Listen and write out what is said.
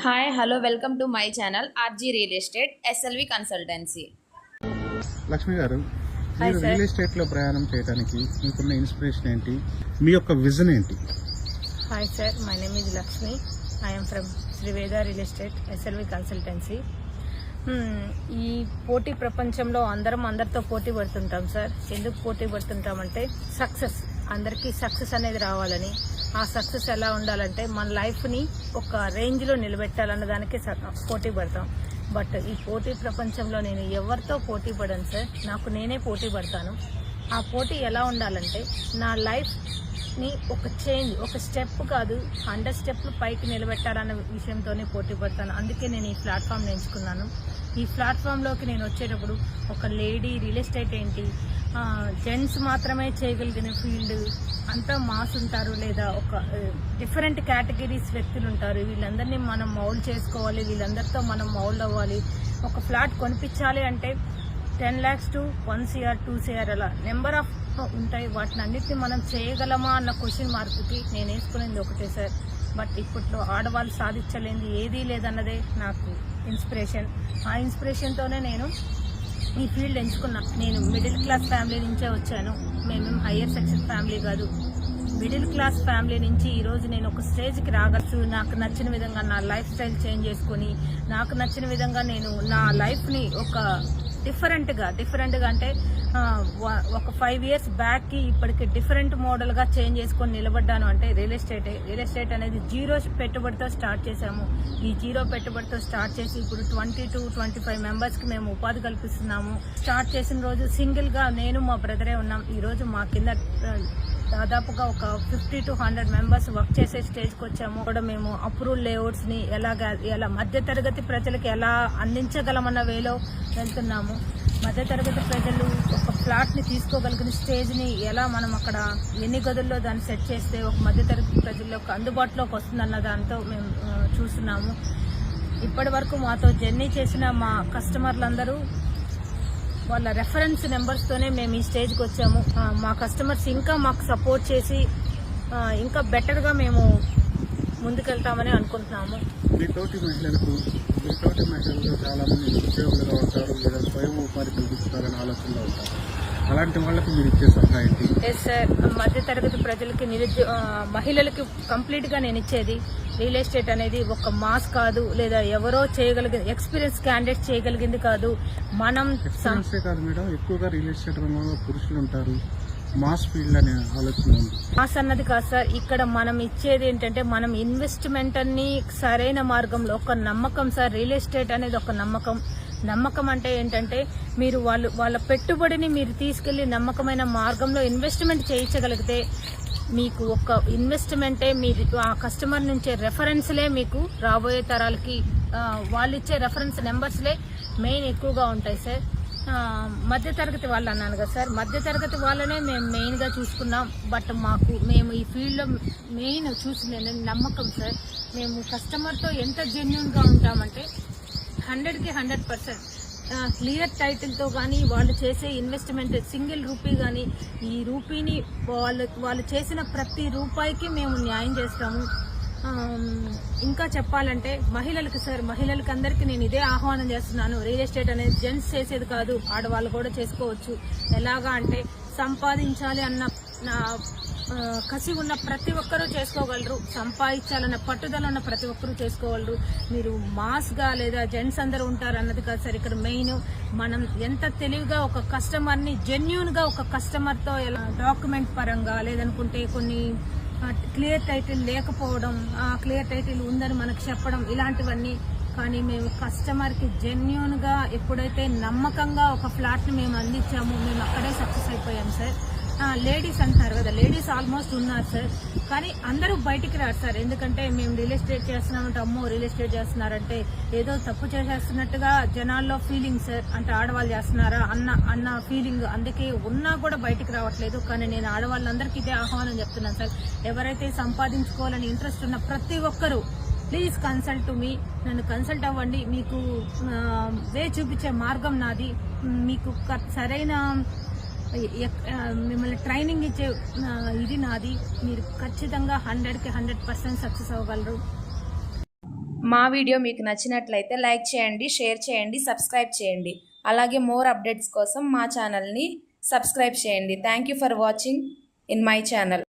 Hi hello welcome to my channel RG real estate SLV consultancy Lakshmi garu hi మీరు sir. Real ఎస్టేట్లో ప్రయాణం చేయడానికి మీకున్న inspiration ఏంటి? మీ యొక్క విజన్ ఏంటి? Hi sir my name is Lakshmi I'm from Sriveda real estate SLV consultancy ఈ పోటీ ప్రపంచంలో అందరం అందరితో పోటీ పడుతుంటాం సార్ ఎందుకు పోటీ పడుతుంటామంటే సక్సెస్ అందరికీ సక్సెస్ అనేది రావాలని. ఆ సక్సెస్ ఎలా ఉండాలంటే మన లైఫ్ని ఒక రేంజ్లో నిలబెట్టాలన్న దానికి పోటీ పడతాం. బట్ ఈ పోటీ ప్రపంచంలో నేను ఎవరితో పోటీ పడను సార్ నాకు నేనే పోటీ పడతాను. ఆ పోటీ ఎలా ఉండాలంటే నా లైఫ్ని ఒక చేంజ్ ఒక స్టెప్ కాదు హండ్రెడ్ స్టెప్లు పైకి నిలబెట్టాలన్న విషయంతోనే పోటీ పడతాను. అందుకే నేను ఈ ప్లాట్ఫామ్ ఎంచుకున్నాను ఈ ప్లాట్ఫామ్లోకి నేను వచ్చేటప్పుడు ఒక లేడీ రియల్ ఎస్టేట్ ఏంటి జెంట్స్ మాత్రమే చేయగలిగిన ఫీల్డ్ అంతా మాస్ ఉంటారు లేదా ఒక డిఫరెంట్ కేటగిరీస్ వ్యక్తులు ఉంటారు. వీళ్ళందరినీ మనం మౌల్డ్ చేసుకోవాలి వీళ్ళందరితో మనం మౌల్డ్ అవ్వాలి. ఒక ఫ్లాట్ కొనిపించాలి అంటే ten lakhs to one CR two CR అలా నెంబర్ ఆఫ్ ఉంటాయి. వాటిని అన్నిటిని మనం చేయగలమా అన్న క్వశ్చన్ మార్క్కి నేను వేసుకునేది ఒకటే సార్. బట్ ఇప్పట్లో ఆడవాళ్ళు సాధించలేనిది ఏదీ లేదన్నదే నాకు ఇన్స్పిరేషన్. ఆ ఇన్స్పిరేషన్తోనే నేను ఈ ఫీల్డ్ ఎంచుకున్నా. నేను మిడిల్ క్లాస్ ఫ్యామిలీ నుంచే వచ్చాను. మేము హయ్యర్ సెక్షన్ ఫ్యామిలీ కాదు. మిడిల్ క్లాస్ ఫ్యామిలీ నుంచి ఈరోజు నేను ఒక స్టేజ్కి రాగచ్చు నాకు నచ్చిన విధంగా నా లైఫ్ స్టైల్ చేంజ్ చేసుకుని నాకు నచ్చిన విధంగా నేను నా లైఫ్ని ఒక డిఫరెంట్గా డిఫరెంట్గా అంటే ఒక ఫైవ్ ఇయర్స్ బ్యాక్కి ఇప్పటికి డిఫరెంట్ మోడల్గా చేంజ్ చేసుకొని నిలబడ్డాను. అంటే రియల్ ఎస్టేట్ రియల్ ఎస్టేట్ అనేది జీరో పెట్టుబడితో స్టార్ట్ చేశాము. ఈ జీరో పెట్టుబడితో స్టార్ట్ చేసి ఇప్పుడు ట్వంటీ టు ట్వంటీ ఫైవ్ మెంబర్స్కి మేము ఉపాధి కల్పిస్తున్నాము. స్టార్ట్ చేసిన రోజు సింగిల్గా నేను మా బ్రదరే ఉన్నాం. ఈరోజు మా కింద దాదాపుగా ఒక fifty to hundred members work చేసే స్టేజ్కి వచ్చాము. కూడా మేము అప్రూవల్ లేఅవుట్స్ని ఎలాగ ఎలా మధ్య తరగతి ప్రజలకు ఎలా అందించగలమన్న వేలో వెళ్తున్నాము. మధ్య తరగతి ప్రజలు ఒక ఫ్లాట్ని తీసుకోగలిగిన స్టేజ్ని ఎలా మనం అక్కడ ఎన్ని గదుల్లో దాన్ని సెట్ చేస్తే ఒక మధ్య తరగతి అందుబాటులోకి వస్తుందన్న దాంతో మేము చూస్తున్నాము. ఇప్పటి వరకు మాతో జర్నీ చేసిన మా కస్టమర్లందరూ వాళ్ళ రెఫరెన్స్ నెంబర్స్తోనే మేము ఈ స్టేజ్కి వచ్చాము. మా కస్టమర్స్ ఇంకా మాకు సపోర్ట్ చేసి ఇంకా బెటర్గా మేము ముందుకెళ్తామని అనుకుంటున్నాము. మీ తోటి మహిళలకు మీ తోటి మహిళలు చాలా మంది నిరుద్యోగులుగా ఉంటారు లేదా స్వయం ఉపాధి కల్పిస్తారని ఆలోచనలో ఉంటారు. అలాంటి వాళ్ళకి మీరు ఇచ్చే సలహా ఏంటి? ఎస్ సార్ మధ్య తరగతి ప్రజలకి నిరుద్యో ఆ, మహిళలకి కంప్లీట్గా నేను ఇచ్చేది రియల్ ఎస్టేట్ అనేది ఒక మాస్ కాదు లేదా ఎవరో చేయగలిగింది ఎక్స్పీరియన్స్ క్యాండిడేట్ చేయగలిగింది కాదు. మనం కాదు మేడం ఎక్కువగా రియల్ ఎస్టేట్ రంగంలో పురుషులు ఉంటారు. మాస్ ఫీల్డ్ అనే ఆలోచన ఉంది. మాస్ అన్నది కాదు సార్ ఇక్కడ మనం ఇచ్చేది ఏంటంటే మనం ఇన్వెస్ట్మెంట్ అన్ని సరైన మార్గంలో ఒక నమ్మకం సార్ రియల్ ఎస్టేట్ అనేది ఒక నమ్మకం. నమ్మకం అంటే ఏంటంటే మీరు వాళ్ళు వాళ్ళ పెట్టుబడిని మీరు తీసుకెళ్ళి నమ్మకమైన మార్గంలో ఇన్వెస్ట్మెంట్ చేయించగలిగితే మీకు ఒక ఇన్వెస్ట్మెంటే మీరు ఆ కస్టమర్ నుంచే రెఫరెన్స్లే మీకు రాబోయే తరాలకి వాళ్ళు ఇచ్చే రెఫరెన్స్ నెంబర్స్లే మెయిన్ ఎక్కువగా ఉంటాయి సార్. మధ్యతరగతి మధ్య తరగతి వాళ్ళు అన్నాను కదా సార్ మధ్య తరగతి వాళ్ళనే మేము మెయిన్గా చూసుకున్నాం. బట్ మాకు మేము ఈ ఫీల్డ్లో మెయిన్ చూసిన నమ్మకం సార్. మేము కస్టమర్తో ఎంత జెన్యున్గా ఉంటామంటే హండ్రెడ్కి హండ్రెడ్ పర్సెంట్ క్లియర్ టైటిల్తో కానీ వాళ్ళు చేసే ఇన్వెస్ట్మెంట్ సింగిల్ రూపీ కానీ ఈ రూపీని వాళ్ళు వాళ్ళు చేసిన ప్రతి రూపాయికి మేము న్యాయం చేస్తాము. ఇంకా చెప్పాలంటే మహిళలకు సార్ మహిళలకు అందరికీ నేను ఇదే ఆహ్వానం చేస్తున్నాను. రియల్ ఎస్టేట్ అనేది జెంట్స్ చేసేది కాదు ఆడవాళ్ళు కూడా చేసుకోవచ్చు. ఎలాగా అంటే సంపాదించాలి అన్న నా కసి ఉన్న ప్రతి ఒక్కరూ చేసుకోగలరు. సంపాదించాలన్న పట్టుదల ఉన్న ప్రతి ఒక్కరూ చేసుకోగలరు. మీరు మాస్గా లేదా జెంట్స్ అందరూ ఉంటారు అన్నది కాదు సార్ ఇక్కడ మెయిన్. మనం ఎంత తెలివిగా ఒక కస్టమర్ని జెన్యున్గా ఒక కస్టమర్తో ఎలా డాక్యుమెంట్ పరంగా లేదనుకుంటే కొన్ని క్లియర్ టైటిల్ లేకపోవడం క్లియర్ టైటిల్ ఉందని మనకు చెప్పడం ఇలాంటివన్నీ. కానీ మేము కస్టమర్కి జెన్యున్గా ఎప్పుడైతే నమ్మకంగా ఒక ఫ్లాట్ని మేము అందించామో మేము అక్కడే సక్సెస్ అయిపోయాం సార్ లేడీస్ అంటున్నారు కదా. లేడీస్ ఆల్మోస్ట్ ఉన్నారు సార్ కానీ అందరూ బయటికి రారు సార్ ఎందుకంటే మేము రియల్ ఎస్టేట్ చేస్తున్నామంటే అమ్మో రియల్ ఎస్టేట్ చేస్తున్నారంటే ఏదో తప్పు చేసేస్తున్నట్టుగా జనాల్లో ఫీలింగ్ సార్ అంటే ఆడవాళ్ళు చేస్తున్నారా అన్న అన్న ఫీలింగ్ అందుకే ఉన్నా కూడా బయటికి రావట్లేదు. కానీ నేను ఆడవాళ్ళందరికీ ఇదే ఆహ్వానం చెప్తున్నాను సార్ ఎవరైతే సంపాదించుకోవాలని ఇంట్రెస్ట్ ఉన్న ప్రతి ఒక్కరూ ప్లీజ్ కన్సల్ట్ మీ నన్ను కన్సల్ట్ అవ్వండి. మీకు వే చూపించే మార్గం నాది. మీకు సరైన మిమ్మల్ని ట్రైనింగ్ ఇచ్చే ఇది నాది. మీరు ఖచ్చితంగా హండ్రెడ్కి హండ్రెడ్ పర్సెంట్ సక్సెస్ అవ్వగలరు. మా వీడియో మీకు నచ్చినట్లయితే లైక్ చేయండి షేర్ చేయండి సబ్స్క్రైబ్ చేయండి. అలాగే మోర్ అప్డేట్స్ కోసం మా ఛానల్ని సబ్స్క్రైబ్ చేయండి. Thank you for watching in my channel